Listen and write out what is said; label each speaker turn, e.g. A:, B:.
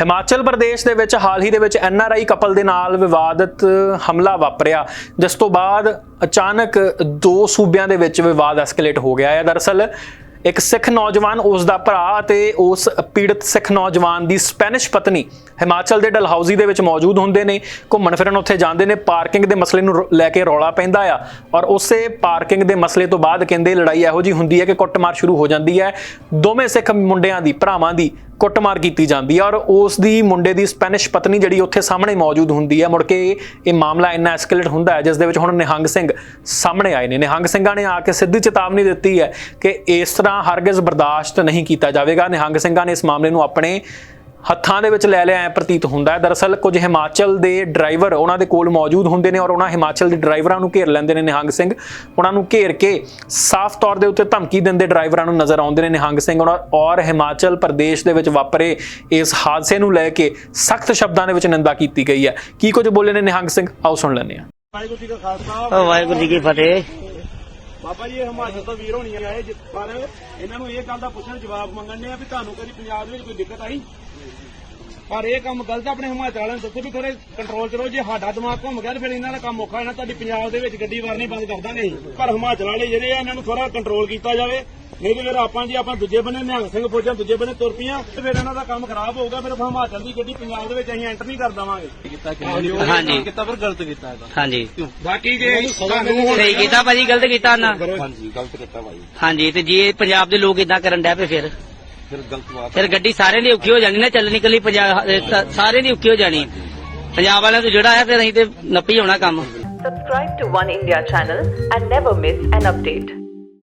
A: ਹਿਮਾਚਲ ਪ੍ਰਦੇਸ਼ ਦੇ ਵਿੱਚ ਹਾਲ ਹੀ ਦੇ ਵਿੱਚ ਐੱਨ ਆਰ ਆਈ ਕਪਲ ਦੇ ਨਾਲ ਵਿਵਾਦਤ ਹਮਲਾ ਵਾਪਰਿਆ, ਜਿਸ ਤੋਂ ਬਾਅਦ ਅਚਾਨਕ ਦੋ ਸੂਬਿਆਂ ਦੇ ਵਿੱਚ ਵਿਵਾਦ ਐਸਕੇਲੇਟ ਹੋ ਗਿਆ ਹੈ। ਦਰਅਸਲ, ਇੱਕ ਸਿੱਖ ਨੌਜਵਾਨ, ਉਸ ਦਾ ਭਰਾ ਅਤੇ ਉਸ ਪੀੜਤ ਸਿੱਖ ਨੌਜਵਾਨ ਦੀ ਸਪੈਨਿਸ਼ ਪਤਨੀ ਹਿਮਾਚਲ ਦੇ ਡਲਹੌਜ਼ੀ ਦੇ ਵਿੱਚ ਮੌਜੂਦ ਹੁੰਦੇ ਨੇ। ਘੁੰਮਣ ਫਿਰਨ ਉੱਥੇ ਜਾਂਦੇ ਨੇ। ਪਾਰਕਿੰਗ ਦੇ ਮਸਲੇ ਨੂੰ ਰੋ- ਲੈ ਕੇ ਰੌਲਾ ਪੈਂਦਾ ਆ ਔਰ ਉਸੇ ਪਾਰਕਿੰਗ ਦੇ ਮਸਲੇ ਤੋਂ ਬਾਅਦ ਕਹਿੰਦੇ ਲੜਾਈ ਇਹੋ ਜੀ ਹੁੰਦੀ ਹੈ ਕਿ ਕੁੱਟਮਾਰ ਸ਼ੁਰੂ ਹੋ ਜਾਂਦੀ ਹੈ। ਦੋਵੇਂ ਸਿੱਖ ਮੁੰਡਿਆਂ ਦੀ, ਭਰਾਵਾਂ ਦੀ ਕੁੱਟਮਾਰ ਕੀਤੀ ਜਾਂਦੀ ਹੈ ਔਰ ਉਸ ਦੀ ਮੁੰਡੇ ਦੀ ਸਪੈਨਿਸ਼ ਪਤਨੀ ਜਿਹੜੀ ਉੱਥੇ ਸਾਹਮਣੇ ਮੌਜੂਦ ਹੁੰਦੀ ਹੈ ਮੁੜ ਕੇ ਇਹ ਮਾਮਲਾ ਇੰਨਾ ਐਸਕੇਲੇਟ ਹੁੰਦਾ ਹੈ, ਜਿਸ ਦੇ ਵਿੱਚ ਹੁਣ ਨਿਹੰਗ ਸਿੰਘ ਸਾਹਮਣੇ ਆਏ ਨੇ। ਨਿਹੰਗ ਸਿੰਘਾਂ ਨੇ ਆ ਕੇ ਸਿੱਧੀ ਚੇਤਾਵਨੀ ਦਿੱਤੀ ਹੈ ਕਿ ਇਸ ਤਰ੍ਹਾਂ ਹਰਗਿਜ਼ ਬਰਦਾਸ਼ਤ ਨਹੀਂ ਕੀਤਾ ਜਾਵੇਗਾ। ਨਿਹੰਗ ਸਿੰਘਾਂ ਨੇ ਇਸ ਮਾਮਲੇ ਨੂੰ ਆਪਣੇ ਹੱਥਾਂ ਦੇ ਵਿੱਚ ਲੈ ਲਿਆ ਐ ਪ੍ਰਤੀਤ ਹੁੰਦਾ ਹੈ। ਦਰਅਸਲ ਕੁਝ ਹਿਮਾਚਲ ਦੇ ਡਰਾਈਵਰ ਉਹਨਾਂ ਦੇ ਕੋਲ ਮੌਜੂਦ ਹੁੰਦੇ ਨੇ ਔਰ ਉਹਨਾਂ ਹਿਮਾਚਲ ਦੇ ਡਰਾਈਵਰਾਂ ਨੂੰ ਘੇਰ ਲੈਂਦੇ ਨੇ ਨਿਹੰਗ ਸਿੰਘ। ਉਹਨਾਂ ਨੂੰ ਘੇਰ ਕੇ ਸਾਫ਼ ਤੌਰ ਦੇ ਉੱਤੇ ਧਮਕੀ ਦਿੰਦੇ ਡਰਾਈਵਰਾਂ ਨੂੰ ਨਜ਼ਰ ਆਉਂਦੇ ਨੇ ਨਿਹੰਗ ਸਿੰਘ। ਔਰ- ਔਰ ਹਿਮਾਚਲ ਪ੍ਰਦੇਸ਼ ਦੇ ਵਿੱਚ ਵਾਪਰੇ ਇਸ ਹਾਦਸੇ ਨੂੰ ਲੈ ਕੇ ਸਖਤ ਸ਼ਬਦਾਂ ਦੇ ਵਿੱਚ ਨਿੰਦਾ ਕੀਤੀ ਗਈ ਹੈ। ਕੀ ਕੁਝ ਬੋਲੇ ਨੇ ਨਿਹੰਗ ਸਿੰਘ? ਆਓ ਸੁਣ ਲੈਂਦੇ ਹਾਂ।
B: ਵਾਹਿਗੁਰੂ ਜੀ ਕਾ
C: ਵਾਹਿਗੁਰੂ ਜੀ ਕੀ ਫਤਿਹ।
B: ਬਾਬਾ ਜੀ, ਇਹ ਹਿਮਾਚਲ ਤੋਂ ਵੀਰ ਹੋਣੀ ਆਏ ਜਿ- ਪਰ ਇਹਨਾਂ ਨੂੰ ਇਹ ਗੱਲ ਦਾ ਪੁੱਛਣ ਜਵਾਬ ਮੰਗਣ ਨੇ ਆ ਵੀ ਤੁਹਾਨੂੰ ਕਦੀ ਪੰਜਾਬ ਦੇ ਵਿੱਚ ਕੋਈ ਦਿੱਕਤ ਆਈ? ਪਰ ਇਹ ਕੰਮ ਗਲਤ ਆ, ਆਪਣੇ ਹਿਮਾਚਲ ਵਾਲਿਆਂ ਨੂੰ ਦੱਸੋ ਵੀ ਥੋੜੇ ਕੰਟਰੋਲ ਚ ਰਹੋ ਜੇ ਸਾਡਾ ਦਿਮਾਗ ਘੁੰਮ ਗਿਆ ਤੇ ਫਿਰ ਇਹਨਾਂ ਦਾ ਕੰਮ ਔਖਾ ਹੋਣਾ ਤੁਹਾਡੀ ਪੰਜਾਬ ਦੇ ਵਿੱਚ ਗੱਡੀ ਵਾਰਨੀ ਬੰਦ ਕਰ ਦਾਂਗੇ ਅਸੀਂ। ਪਰ ਹਿਮਾਚਲ ਵਾਲੇ ਜਿਹੜੇ ਆ ਇਹਨਾਂ ਨੂੰ ਥੋੜਾ ਕੰਟਰੋਲ ਕੀਤਾ ਜਾਵੇ। ਨਹੀਂ ਤੇ ਫਿਰ ਆਪਾਂ ਜੀ ਆਪਾਂ ਦੂਜੇ ਬੰਨੇ ਨਿਹੰਗ ਸਿੰਘ ਫੌਜਾਂ ਦੂਜੇ ਬੰਨੇ ਤੁਰ ਪੀਆਂ ਤੇ ਫਿਰ ਇਹਨਾਂ ਦਾ ਕੰਮ ਖਰਾਬ ਹੋਊਗਾ ਫਿਰ ਹਿਮਾਚਲ ਦੀ ਗੱਡੀ ਪੰਜਾਬ ਦੇ ਵਿੱਚ ਅਸੀਂ ਐਂਟਰ ਨਹੀਂ ਕਰ ਦਵਾਂਗੇ।
C: ਹਾਂਜੀ।
B: ਕੀਤਾ ਪਰ ਗਲਤ ਕੀਤਾ ਇਹਦਾ?
C: ਹਾਂਜੀ।
B: ਬਾਕੀ ਜੇ ਤੁਹਾਨੂੰ ਹੁਣ
C: ਸਹੀ ਕੀਤਾ ਭਾਜੀ ਗਲਤ ਕੀਤਾ ਨਾ।
B: ਹਾਂਜੀ ਗਲਤ ਕੀਤਾ ਭਾਈ
C: ਹਾਂਜੀ ਤੇ ਜੇ ਪੰਜਾਬ ਦੇ ਲੋਕ ਇਦਾਂ ਕਰਨ ਡੈ ਪਏ ਫਿਰ?
B: ਫਿਰ ਗਲਤ ਬਾਤ
C: ਫਿਰ ਗੱਡੀ ਸਾਰਿਆਂ ਦੀ ਔਖੀ ਹੋ ਜਾਣੀ ਨਾ ਚੱਲਣੀ ਕੱਲੀ ਪੰਜਾਬ ਸਾਰਿਆਂ ਦੀ ਔਖੀ ਹੋ ਜਾਣੀ। ਪੰਜਾਬ ਵਾਲਿਆਂ ਤੋਂ ਜਿਹੜਾ ਹੈ ਫਿਰ ਅਸੀਂ ਤੇ ਨੱਪੀ ਹੋਣਾ ਕੰਮ।
D: Subscribe to One India channel and never miss an update.